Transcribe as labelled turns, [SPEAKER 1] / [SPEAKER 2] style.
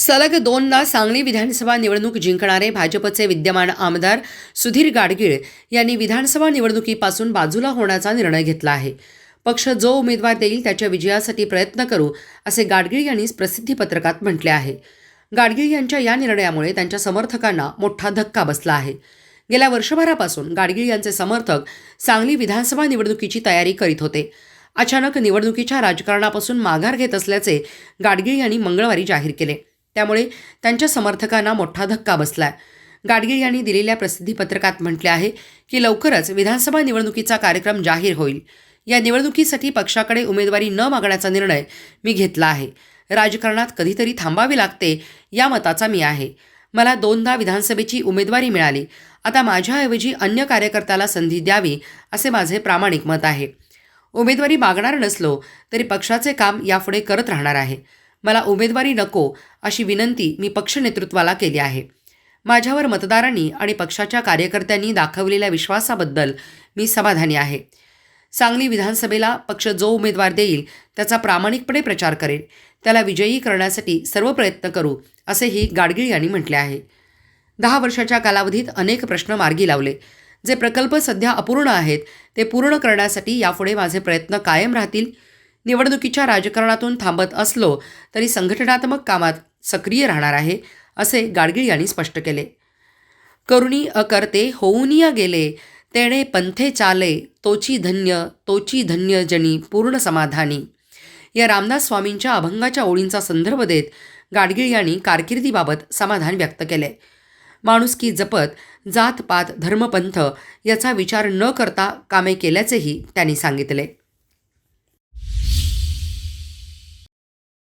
[SPEAKER 1] सलग दोनदा सांगली विधानसभा निवडणूक जिंकणारे भाजपचे विद्यमान आमदार सुधीर गाडगीळ यांनी विधानसभा निवडणुकीपासून बाजूला होण्याचा निर्णय घेतला आहे. पक्ष जो उमेदवार देईल त्याच्या विजयासाठी प्रयत्न करू असे गाडगीळ यांनी प्रसिद्धीपत्रकात म्हटले आहे. गाडगीळ यांच्या या निर्णयामुळे त्यांच्या समर्थकांना मोठा धक्का बसला आहे. गेल्या वर्षभरापासून गाडगीळ यांचे समर्थक सांगली विधानसभा निवडणुकीची तयारी करीत होते. अचानक निवडणुकीच्या राजकारणापासून माघार घेत असल्याचे गाडगीळ यांनी मंगळवारी जाहीर केले. त्यामुळे त्यांच्या समर्थकांना मोठा धक्का बसलाय. गाडगीळ यांनी दिलेल्या प्रसिद्धीपत्रकात म्हटले आहे की लवकरच विधानसभा निवडणुकीचा कार्यक्रम जाहीर होईल. या निवडणुकीसाठी पक्षाकडे उमेदवारी न मागण्याचा निर्णय मी घेतला आहे. राजकारणात कधीतरी थांबावे लागते या मताचा मी आहे. मला दोनदा विधानसभेची उमेदवारी मिळाली. आता माझ्याऐवजी अन्य कार्यकर्त्याला संधी द्यावी असे माझे प्रामाणिक मत आहे. उमेदवारी मागणार नसलो तरी पक्षाचे काम यापुढे करत राहणार आहे. मला उमेदवारी नको अशी विनंती मी पक्ष नेतृत्वाला केली आहे. माझ्यावर मतदारांनी आणि पक्षाच्या कार्यकर्त्यांनी दाखवलेल्या विश्वासाबद्दल मी समाधानी आहे. सांगली विधानसभेला पक्ष जो उमेदवार देईल त्याचा प्रामाणिकपणे प्रचार करेल त्याला विजयी करण्यासाठी सर्व प्रयत्न करू असेही गाडगीळ यांनी म्हटले आहे. दहा वर्षाच्या कालावधीत अनेक प्रश्न मार्गी लावले. जे प्रकल्प सध्या अपूर्ण आहेत ते पूर्ण करण्यासाठी यापुढे माझे प्रयत्न कायम राहतील निवडणुकीच्या राजकारणातून थांबत असलो तरी संघटनात्मक कामात सक्रिय राहणार आहे असे गाडगीळ यांनी स्पष्ट केले. करुणी अकर्ते होऊनिया गेले तेणे पंथे चाले तोची धन्य तोची धन्य जनी पूर्ण समाधानी. या रामदास स्वामींच्या अभंगाच्या ओळींचा संदर्भ देत गाडगीळ यांनी कारकिर्दीबाबत समाधान व्यक्त केले. माणुसकी जपत जात पात धर्मपंथ याचा विचार न करता कामे केल्याचेही त्यांनी सांगितले.